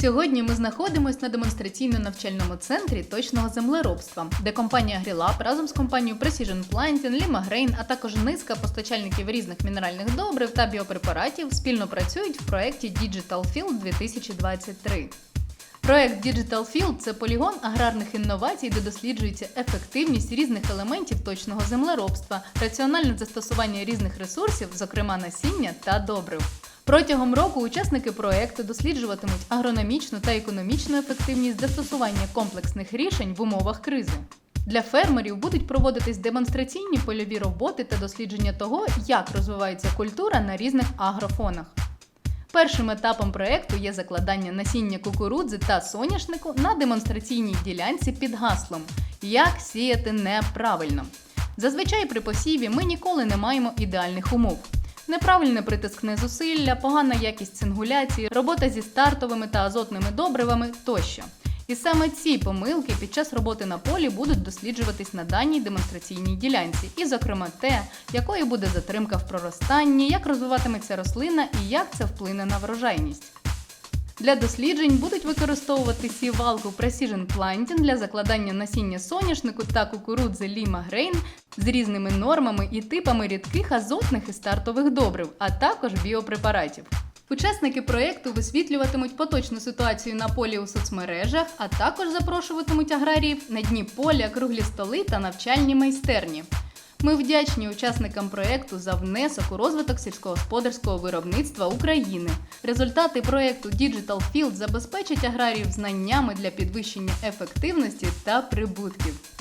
Сьогодні ми знаходимося на демонстраційно-навчальному центрі точного землеробства, де компанія Грілап разом з компанією Precision Planting, Lima Grain, а також низка постачальників різних мінеральних добрив та біопрепаратів спільно працюють в проєкті Digital Field 2023. Проект Digital Field – це полігон аграрних інновацій, де досліджується ефективність різних елементів точного землеробства, раціональне застосування різних ресурсів, зокрема насіння та добрив. Протягом року учасники проекту досліджуватимуть агрономічну та економічну ефективність застосування комплексних рішень в умовах кризи. Для фермерів будуть проводитись демонстраційні польові роботи та дослідження того, як розвивається культура на різних агрофонах. Першим етапом проекту є закладання насіння кукурудзи та соняшнику на демонстраційній ділянці під гаслом Як сіяти неправильно. Зазвичай при посіві ми ніколи не маємо ідеальних умов. Неправильне притискне зусилля, погана якість цингуляції, робота зі стартовими та азотними добривами тощо. І саме ці помилки під час роботи на полі будуть досліджуватись на даній демонстраційній ділянці, і, зокрема, те, якою буде затримка в проростанні, як розвиватиметься рослина і як це вплине на врожайність. Для досліджень будуть використовувати сівалку Precision Planting для закладання насіння соняшнику та кукурудзи Lima Grain з різними нормами і типами рідких азотних і стартових добрив, а також біопрепаратів. Учасники проєкту висвітлюватимуть поточну ситуацію на полі у соцмережах, а також запрошуватимуть аграріїв на дні поля, круглі столи та навчальні майстерні. Ми вдячні учасникам проєкту за внесок у розвиток сільськогосподарського виробництва України. Результати проєкту Digital Field забезпечать аграріїв знаннями для підвищення ефективності та прибутків.